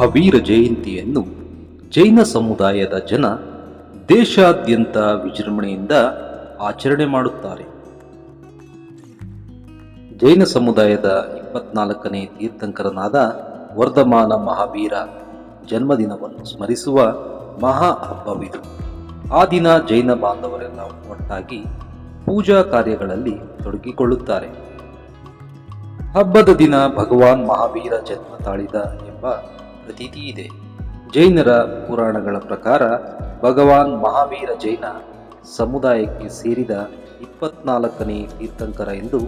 ಮಹಾವೀರ ಜಯಂತಿಯನ್ನು ಜೈನ ಸಮುದಾಯದ ಜನ ದೇಶಾದ್ಯಂತ ವಿಜೃಂಭಣೆಯಿಂದ ಆಚರಣೆ ಮಾಡುತ್ತಾರೆ. ಜೈನ ಸಮುದಾಯದ ಇಪ್ಪತ್ನಾಲ್ಕನೇ ತೀರ್ಥಂಕರನಾದ ವರ್ಧಮಾನ ಮಹಾವೀರ ಜನ್ಮದಿನವನ್ನು ಸ್ಮರಿಸುವ ಮಹಾ ಹಬ್ಬವಿದು. ಆ ದಿನ ಜೈನ ಬಾಂಧವರೆಲ್ಲ ಒಟ್ಟಾಗಿ ಪೂಜಾ ಕಾರ್ಯಗಳಲ್ಲಿ ತೊಡಗಿಕೊಳ್ಳುತ್ತಾರೆ. ಹಬ್ಬದ ದಿನ ಭಗವಾನ್ ಮಹಾವೀರ ಜನ್ಮ ತಾಳಿದ ಎಂಬ ಪ್ರತೀತಿ ಇದೆ. ಜೈನರ ಪುರಾಣಗಳ ಪ್ರಕಾರ ಭಗವಾನ್ ಮಹಾವೀರ ಜೈನ ಸಮುದಾಯಕ್ಕೆ ಸೇರಿದ ಇಪ್ಪತ್ನಾಲ್ಕನೇ ತೀರ್ಥಂಕರ ಎಂದು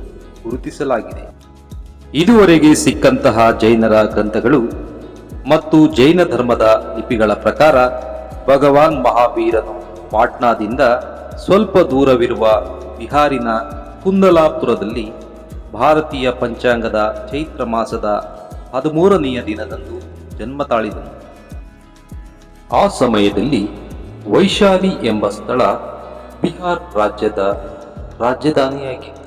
ಗುರುತಿಸಲಾಗಿದೆ. ಇದುವರೆಗೆ ಸಿಕ್ಕಂತಹ ಜೈನರ ಗ್ರಂಥಗಳು ಮತ್ತು ಜೈನ ಧರ್ಮದ ಲಿಪಿಗಳ ಪ್ರಕಾರ ಭಗವಾನ್ ಮಹಾವೀರನು ಪಾಟ್ನಾದಿಂದ ಸ್ವಲ್ಪ ದೂರವಿರುವ ಬಿಹಾರಿನ ಕುಂದಲಾಪುರದಲ್ಲಿ ಭಾರತೀಯ ಪಂಚಾಂಗದ ಚೈತ್ರ ಮಾಸದ ಹದಿಮೂರನೆಯ ದಿನದಂದು ಜನ್ಮ ತಾಳಿದನು ಆ ಸಮಯದಲ್ಲಿ ವೈಶಾಲಿ ಎಂಬ ಸ್ಥಳ ಬಿಹಾರ್ ರಾಜ್ಯದ ರಾಜಧಾನಿಯಾಗಿತ್ತು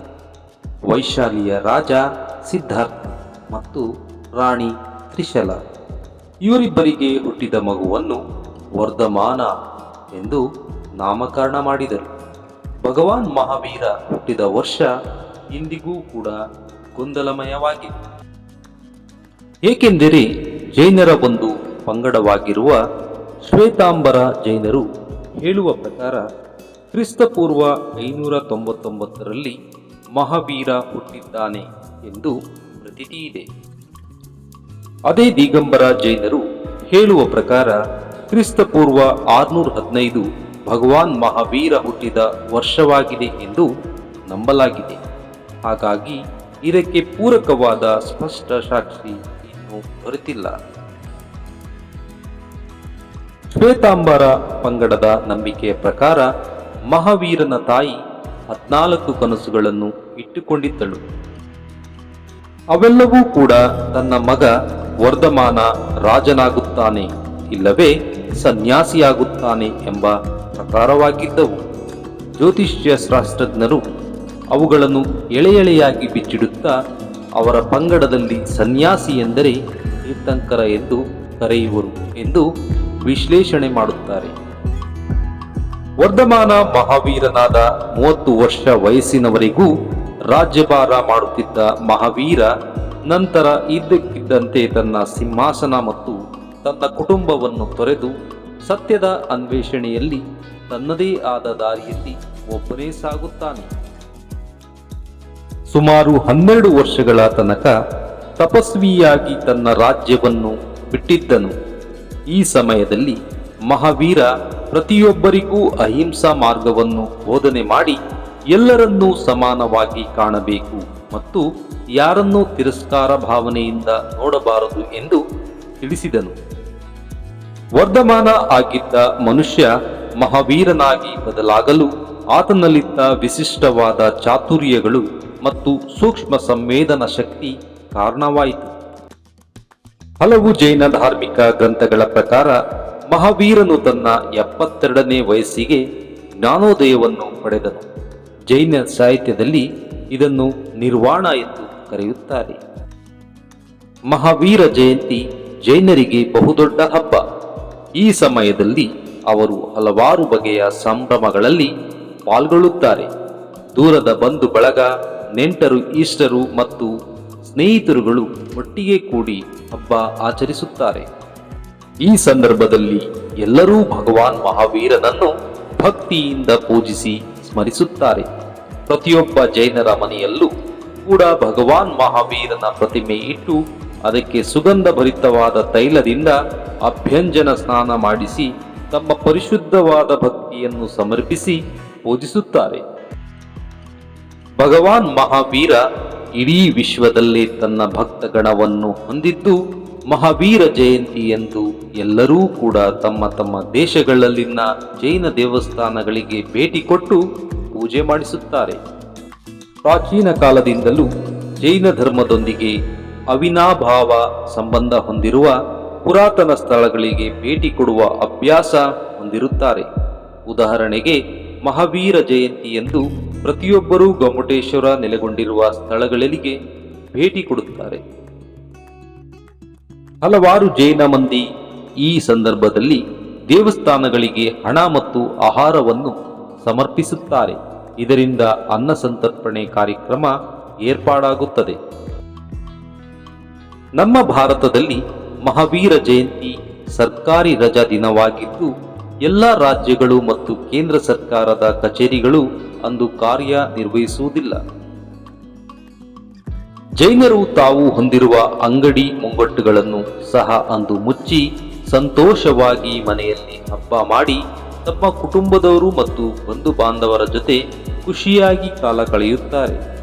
ವೈಶಾಲಿಯ ರಾಜ ಸಿದ್ಧಾರ್ಥ ಮತ್ತು ರಾಣಿ ತ್ರಿಶಲ. ಇವರಿಬ್ಬರಿಗೆ ಹುಟ್ಟಿದ ಮಗುವನ್ನು ವರ್ಧಮಾನ ಎಂದು ನಾಮಕರಣ ಮಾಡಿದರು. ಭಗವಾನ್ ಮಹಾವೀರ ಹುಟ್ಟಿದ ವರ್ಷ ಇಂದಿಗೂ ಕೂಡ ಗೊಂದಲಮಯವಾಗಿದೆ. ಏಕೆಂದರೆ ಜೈನರ ಒಂದು ಪಂಗಡವಾಗಿರುವ ಶ್ವೇತಾಂಬರ ಜೈನರು ಹೇಳುವ ಪ್ರಕಾರ ಕ್ರಿಸ್ತಪೂರ್ವ ಐನೂರ ತೊಂಬತ್ತೊಂಬತ್ತರಲ್ಲಿ ಮಹಾವೀರ ಹುಟ್ಟಿದ್ದಾನೆ ಎಂದು ಪ್ರತೀತಿ ಇದೆ. ಅದೇ ದಿಗಂಬರ ಜೈನರು ಹೇಳುವ ಪ್ರಕಾರ ಕ್ರಿಸ್ತಪೂರ್ವ ಆರುನೂರ ಹದಿನೈದು ಭಗವಾನ್ ಮಹಾವೀರ ಹುಟ್ಟಿದ ವರ್ಷವಾಗಿದೆ ಎಂದು ನಂಬಲಾಗಿದೆ. ಹಾಗಾಗಿ ಇದಕ್ಕೆ ಪೂರಕವಾದ ಸ್ಪಷ್ಟ ಸಾಕ್ಷಿ ಇನ್ನೂ ದೊರೆತಿಲ್ಲ ಶ್ವೇತಾಂಬರ ಪಂಗಡದ ನಂಬಿಕೆಯ ಪ್ರಕಾರ ಮಹಾವೀರನ ತಾಯಿ ಹದ್ನಾಲ್ಕು ಕನಸುಗಳನ್ನು ಇಟ್ಟುಕೊಂಡಿದ್ದಳು. ಅವೆಲ್ಲವೂ ಕೂಡ ತನ್ನ ಮಗ ವರ್ಧಮಾನ ರಾಜನಾಗುತ್ತಾನೆ ಇಲ್ಲವೇ ಸನ್ಯಾಸಿಯಾಗುತ್ತಾನೆ ಎಂಬ ಪ್ರಕಾರವಾಗಿದ್ದವು. ಜ್ಯೋತಿಷ್ಯ ಶಾಸ್ತ್ರಜ್ಞರು ಅವುಗಳನ್ನು ಎಳೆ ಎಳೆಯಾಗಿ ಬಿಚ್ಚಿಡುತ್ತಾ ಅವರ ಪಂಗಡದಲ್ಲಿ ಸನ್ಯಾಸಿ ಎಂದರೆ ತೀರ್ಥಂಕರ ಎಂದು ಕರೆಯುವರು ಎಂದು ವಿಶ್ಲೇಷಣೆ ಮಾಡುತ್ತಾರೆ. ವರ್ಧಮಾನ ಮಹಾವೀರನಾದ ಮೂವತ್ತು ವರ್ಷ ವಯಸ್ಸಿನವರೆಗೂ ರಾಜ್ಯಭಾರ ಮಾಡುತ್ತಿದ್ದ ಮಹಾವೀರ ನಂತರ ಇದ್ದಕ್ಕಿದ್ದಂತೆ ತನ್ನ ಸಿಂಹಾಸನ ಮತ್ತು ತನ್ನ ಕುಟುಂಬವನ್ನು ತೊರೆದು ಸತ್ಯದ ಅನ್ವೇಷಣೆಯಲ್ಲಿ ತನ್ನದೇ ಆದ ದಾರಿಯಲ್ಲಿ ಒಬ್ಬನೇ ಸಾಗುತ್ತಾನೆ. ಸುಮಾರು ಹನ್ನೆರಡು ವರ್ಷಗಳ ತನಕ ತಪಸ್ವಿಯಾಗಿ ತನ್ನ ರಾಜ್ಯವನ್ನು ಬಿಟ್ಟಿದ್ದನು. ಈ ಸಮಯದಲ್ಲಿ ಮಹಾವೀರ ಪ್ರತಿಯೊಬ್ಬರಿಗೂ ಅಹಿಂಸಾ ಮಾರ್ಗವನ್ನು ಬೋಧನೆ ಮಾಡಿ ಎಲ್ಲರನ್ನೂ ಸಮಾನವಾಗಿ ಕಾಣಬೇಕು ಮತ್ತು ಯಾರನ್ನೂ ತಿರಸ್ಕಾರ ಭಾವನೆಯಿಂದ ನೋಡಬಾರದು ಎಂದು ತಿಳಿಸಿದನು. ವರ್ಧಮಾನ ಆಗಿದ್ದ ಮನುಷ್ಯ ಮಹಾವೀರನಾಗಿ ಬದಲಾಗಲು ಆತನಲ್ಲಿದ್ದ ವಿಶಿಷ್ಟವಾದ ಚಾತುರ್ಯಗಳು ಮತ್ತು ಸೂಕ್ಷ್ಮ ಸಂವೇದನ ಶಕ್ತಿ ಕಾರಣವಾಯಿತು. ಹಲವು ಜೈನ ಧಾರ್ಮಿಕ ಗ್ರಂಥಗಳ ಪ್ರಕಾರ ಮಹಾವೀರನು ತನ್ನ ಎಪ್ಪತ್ತೆರಡನೇ ವಯಸ್ಸಿಗೆ ಜ್ಞಾನೋದಯವನ್ನು ಪಡೆದನು. ಜೈನ ಸಾಹಿತ್ಯದಲ್ಲಿ ಇದನ್ನು ನಿರ್ವಾಣ ಎಂದು ಕರೆಯುತ್ತಾರೆ. ಮಹಾವೀರ ಜಯಂತಿ ಜೈನರಿಗೆ ಬಹುದೊಡ್ಡ ಹಬ್ಬ. ಈ ಸಮಯದಲ್ಲಿ ಅವರು ಹಲವಾರು ಬಗೆಯ ಸಂಭ್ರಮಗಳಲ್ಲಿ ಪಾಲ್ಗೊಳ್ಳುತ್ತಾರೆ. ದೂರದ ಬಂಧು ಬಳಗ ನೆಂಟರು ಈಸ್ಟರು ಮತ್ತು ಸ್ನೇಹಿತರುಗಳು ಒಟ್ಟಿಗೆ ಕೂಡಿ ಹಬ್ಬ ಆಚರಿಸುತ್ತಾರೆ. ಈ ಸಂದರ್ಭದಲ್ಲಿ ಎಲ್ಲರೂ ಭಗವಾನ್ ಮಹಾವೀರನನ್ನು ಭಕ್ತಿಯಿಂದ ಪೂಜಿಸಿ ಸ್ಮರಿಸುತ್ತಾರೆ. ಪ್ರತಿಯೊಬ್ಬ ಜೈನರ ಮನೆಯಲ್ಲೂ ಕೂಡ ಭಗವಾನ್ ಮಹಾವೀರನ ಪ್ರತಿಮೆ ಇಟ್ಟು ಅದಕ್ಕೆ ಸುಗಂಧ ಭರಿತವಾದ ತೈಲದಿಂದ ಅಭ್ಯಂಜನ ಸ್ನಾನ ಮಾಡಿಸಿ ತಮ್ಮ ಪರಿಶುದ್ಧವಾದ ಭಕ್ತಿಯನ್ನು ಸಮರ್ಪಿಸಿ ಪೂಜಿಸುತ್ತಾರೆ. ಭಗವಾನ್ ಮಹಾವೀರ ಇಡೀ ವಿಶ್ವದಲ್ಲೇ ತನ್ನ ಭಕ್ತಗಣವನ್ನು ಹೊಂದಿದ್ದು ಮಹಾವೀರ ಜಯಂತಿ ಎಂದು ಎಲ್ಲರೂ ಕೂಡ ತಮ್ಮ ತಮ್ಮ ದೇಶಗಳಲ್ಲಿನ ಜೈನ ದೇವಸ್ಥಾನಗಳಿಗೆ ಭೇಟಿ ಕೊಟ್ಟು ಪೂಜೆ ಮಾಡಿಸುತ್ತಾರೆ. ಪ್ರಾಚೀನ ಕಾಲದಿಂದಲೂ ಜೈನ ಧರ್ಮದೊಂದಿಗೆ ಅವಿನಾಭಾವ ಸಂಬಂಧ ಹೊಂದಿರುವ ಪುರಾತನ ಸ್ಥಳಗಳಿಗೆ ಭೇಟಿ ಕೊಡುವ ಅಭ್ಯಾಸ ಹೊಂದಿರುತ್ತಾರೆ. ಉದಾಹರಣೆಗೆ ಮಹಾವೀರ ಜಯಂತಿ ಎಂದು ಪ್ರತಿಯೊಬ್ಬರೂ ಗೊಮ್ಮಟೇಶ್ವರ ನೆಲೆಗೊಂಡಿರುವ ಸ್ಥಳಗಳಿಗೆ ಭೇಟಿ ಕೊಡುತ್ತಾರೆ. ಹಲವಾರು ಜೈನ ಮಂದಿ ಈ ಸಂದರ್ಭದಲ್ಲಿ ದೇವಸ್ಥಾನಗಳಿಗೆ ಹಣ ಮತ್ತು ಆಹಾರವನ್ನು ಸಮರ್ಪಿಸುತ್ತಾರೆ. ಇದರಿಂದ ಅನ್ನ ಸಂತರ್ಪಣೆ ಕಾರ್ಯಕ್ರಮ ಏರ್ಪಾಡಾಗುತ್ತದೆ. ನಮ್ಮ ಭಾರತದಲ್ಲಿ ಮಹಾವೀರ ಜಯಂತಿ ಸರ್ಕಾರಿ ರಜಾ ದಿನವಾಗಿದ್ದು ಎಲ್ಲ ರಾಜ್ಯಗಳು ಮತ್ತು ಕೇಂದ್ರ ಸರ್ಕಾರದ ಕಚೇರಿಗಳು ಅಂದು ಕಾರ್ಯನಿರ್ವಹಿಸುವುದಿಲ್ಲ. ಜೈನರು ತಾವು ಹೊಂದಿರುವ ಅಂಗಡಿ ಮುಂಗಟ್ಟುಗಳನ್ನು ಸಹ ಅಂದು ಮುಚ್ಚಿ ಸಂತೋಷವಾಗಿ ಮನೆಯಲ್ಲಿ ಹಬ್ಬ ಮಾಡಿ ತಮ್ಮ ಕುಟುಂಬದವರು ಮತ್ತು ಬಂಧು ಬಾಂಧವರ ಜೊತೆ ಖುಷಿಯಾಗಿ ಕಾಲ ಕಳೆಯುತ್ತಾರೆ.